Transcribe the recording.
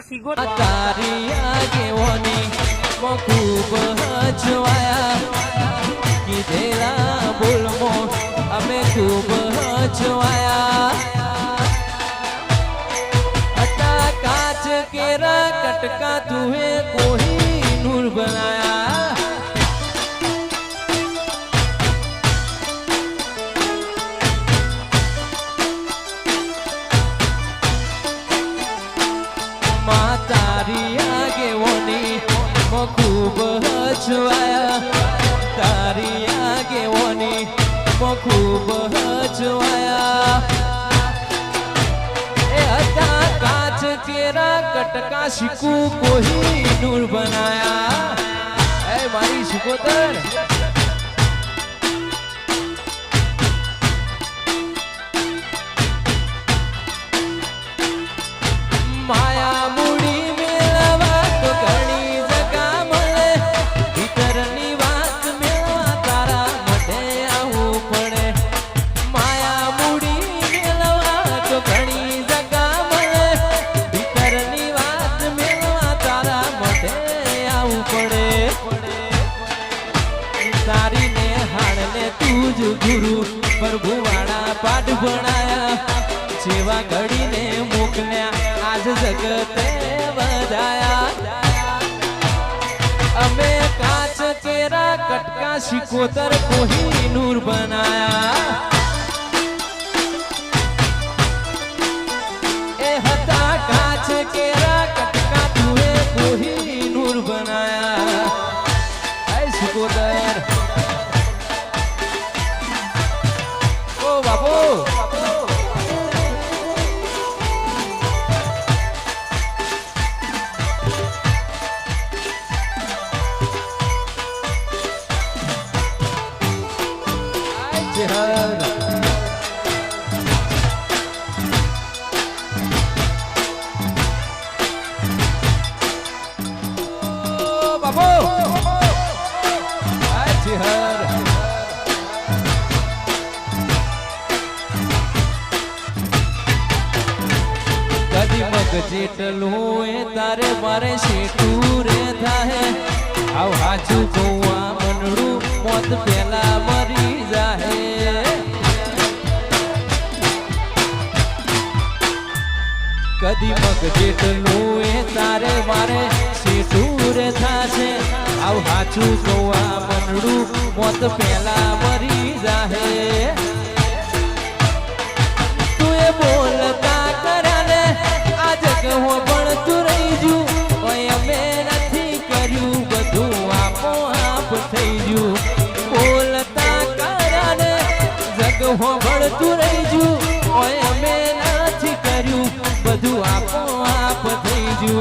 સિગો તારી આગેવાની માં ખૂબ હચવાયા કીધેલા બોલમો અમે ખૂબ હચવાયા અટા કાચ કેરા કટકા તુહે હચવાયા તારી આગેવાની માં ખૂબ હચવાયા એ હતા કાચ કેરા કટકા શીકુ કોઈ નૂર બનાયા એ મારી શિકોતર આવવું પડે તારીને હાડને તું જ ગુરુ, પ્રભુવાળા પાઠ ભણાયા. જેવા ઘડીને મોકલ્યા આજ જગતે વધાયા. અમે કાચ કેરા કટકા શિકોતર કોહી નૂર બનાયા. શિકોતર ઓ બાપુ. આય મગ જેટલું એ તારે મારે શેઠું રે થાય આવ હાચું કૌવા મનડું, મોત પેલા મરી જાહે. કદી મગ જેટલું એ તારે મારે શેઠું રે થાશે. આવ હાચું કૌવા મનડું, મોત પેલા મરી જાહે જગ હો પણ તું રહી જુ ઓય, અમે નથી કર્યું. બધું આપો આપ થઈ જુ